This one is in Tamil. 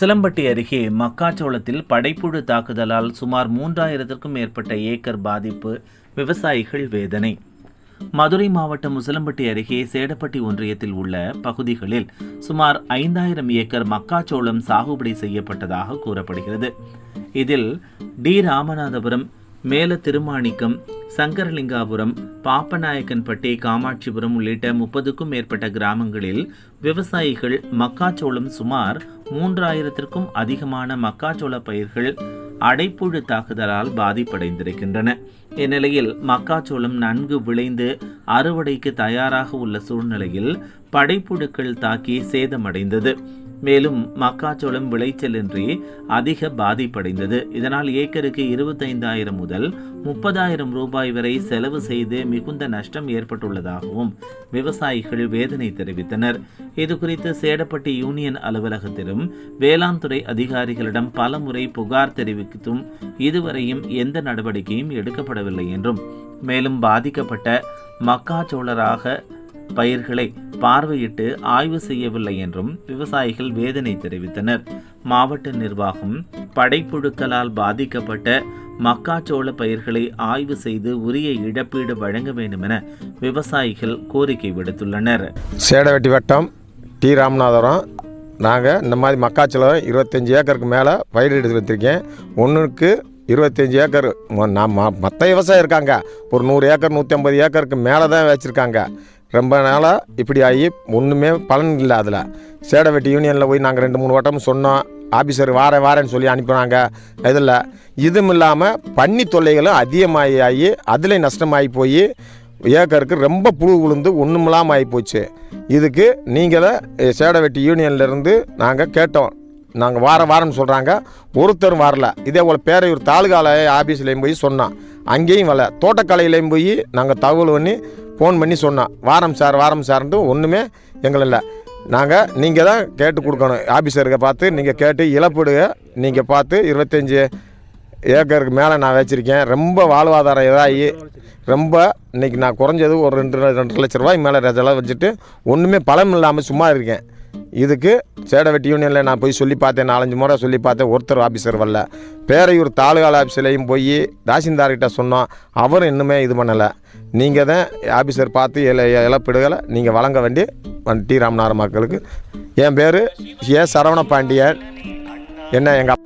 உசிலம்பட்டி அருகே மக்காச்சோளத்தில் படைப்புழு தாக்குதலால் சுமார் மூன்றாயிரத்திற்கும் மேற்பட்ட ஏக்கர் பாதிப்பு விவசாயிகள் வேதனை. மதுரை மாவட்டம் உசிலம்பட்டி அருகே சேடப்பட்டி ஒன்றியத்தில் உள்ள பகுதிகளில் சுமார் ஐந்தாயிரம் ஏக்கர் மக்காச்சோளம் சாகுபடி செய்யப்பட்டதாக கூறப்படுகிறது. இதில் டி. ராமநாதபுரம் மேல திருமாணிக்கம் சங்கரலிங்காபுரம் பாப்பநாயக்கன்பட்டி காமாட்சிபுரம் உள்ளிட்ட முப்பதுக்கும் மேற்பட்ட கிராமங்களில் விவசாயிகள் மக்காச்சோளம் சுமார் மூன்றாயிரத்திற்கும் அதிகமான மக்காச்சோள பயிர்கள் அடைப்புழு தாக்குதலால் பாதிப்படைந்திருக்கின்றன. இந்நிலையில் மக்காச்சோளம் நன்கு விளைந்து அறுவடைக்கு தயாராக உள்ள சூழ்நிலையில் படைப்புழுக்கள் தாக்கி சேதமடைந்தது. மேலும் மக்காச்சோளம் விளைச்சலின்றி அதிக பாதிப்படைந்தது. இதனால் ஏக்கருக்கு இருபத்தைந்தாயிரம் முதல் முப்பதாயிரம் ரூபாய் வரை செலவு செய்து மிகுந்த நஷ்டம் ஏற்பட்டுள்ளதாகவும் விவசாயிகள் வேதனை தெரிவித்தனர். இதுகுறித்து சேடப்பட்டி யூனியன் அலுவலகத்திலும் வேளாண் துறை அதிகாரிகளிடம் பலமுறை புகார் தெரிவித்தும் இதுவரையும் எந்த நடவடிக்கையும் எடுக்கப்படவில்லை என்றும் மேலும் பாதிக்கப்பட்ட மக்காச்சோளராக பயிர்களை பார்வையிட்டு ஆய்வு செய்யவில்லை என்றும் விவசாயிகள் வேதனை தெரிவித்தனர். மாவட்ட நிர்வாகம் படைப்புழுக்களால் பாதிக்கப்பட்ட மக்காச்சோள பயிர்களை ஆய்வு செய்து உரிய இழப்பீடு வழங்க வேண்டும் என விவசாயிகள் கோரிக்கை விடுத்துள்ளனர். சேடவெட்டி வட்டம் டி ராமநாதபுரம். நாங்கள் இந்த மாதிரி மக்காச்சோளம் இருபத்தஞ்சி ஏக்கருக்கு மேலே பயிரிட்டு வச்சுருக்கேன். ஒன்றுக்கு இருபத்தஞ்சி ஏக்கர். ம- நான் மற்ற விவசாயம் இருக்காங்க. ஒரு நூறு ஏக்கர் நூற்றி ஐம்பது ஏக்கருக்கு மேலே தான் வச்சுருக்காங்க. ரொம்ப நாளாக இப்படி ஆகி ஒன்றுமே பலன் இல்லை அதில். சேடவெட்டி யூனியனில் போய் நாங்கள் ரெண்டு மூணு வட்டம் சொன்னோம். ஆஃபீஸர் வார வாரேன்னு சொல்லி அனுப்பினாங்க. இதில் இதுவும் இல்லாமல் பன்னி தொல்லைகளும் அதிகமாகி ஆகி அதில் நஷ்டமாகி போய் ஏக்கருக்கு ரொம்ப புழு விழுந்து ஒன்றுமில்லாமல் ஆகி போச்சு. இதுக்கு நீங்கள் தான் சேடவெட்டி யூனியன்லேருந்து நாங்கள் கேட்டோம். நாங்கள் வார வாரம்னு சொல்கிறாங்க ஒருத்தரும் வரல. இதே போல் பேரையூர் தாலுகால ஆஃபீஸ்லேயும் போய் சொன்னோம் அங்கேயும் வரல. தோட்டக்கலையிலையும் போய் நாங்கள் தகவல் பண்ணி ஃபோன் பண்ணி சொன்னோம் வாரம் சார் வாரம் சார்ன்ட்டு ஒன்றுமே எங்களை இல்லை. நாங்கள் நீங்கள் தான் கேட்டு கொடுக்கணும். ஆஃபீஸருக்கு பார்த்து நீங்கள் கேட்டு இழப்பீடுக. நீங்கள் பார்த்து இருபத்தஞ்சி ஏக்கருக்கு மேலே நான் வச்சுருக்கேன். ரொம்ப வாழ்வாதாரம் இதாகி ரொம்ப இன்னைக்கு நான் குறைஞ்சது ஒரு ரெண்டு ரெண்டு லட்ச ரூபாய் மேலே செலவு வச்சுட்டு ஒன்றுமே பலம் இல்லாமல் சும்மா இருக்கேன். இதுக்கு சேடவெட்டி யூனியனில் நான் போய் சொல்லி பார்த்தேன். நாலஞ்சு முறை சொல்லி பார்த்தேன். ஒருத்தர் ஆஃபீஸர் வரல. பேரையூர் தாலுகா ஆஃபீஸ்லேயும் போய் தாசில்தார்கிட்ட சொன்னோம் அவரும் இன்னுமே இது பண்ணலை. நீங்கள் தான் ஆஃபீஸர் பார்த்து இல இழப்பீடுகளை நீங்கள் வழங்க வேண்டி டி. ராமநாதர் மக்களுக்கு என் பேர் ஏ. சரவண பாண்டியன். என்ன எங்கள்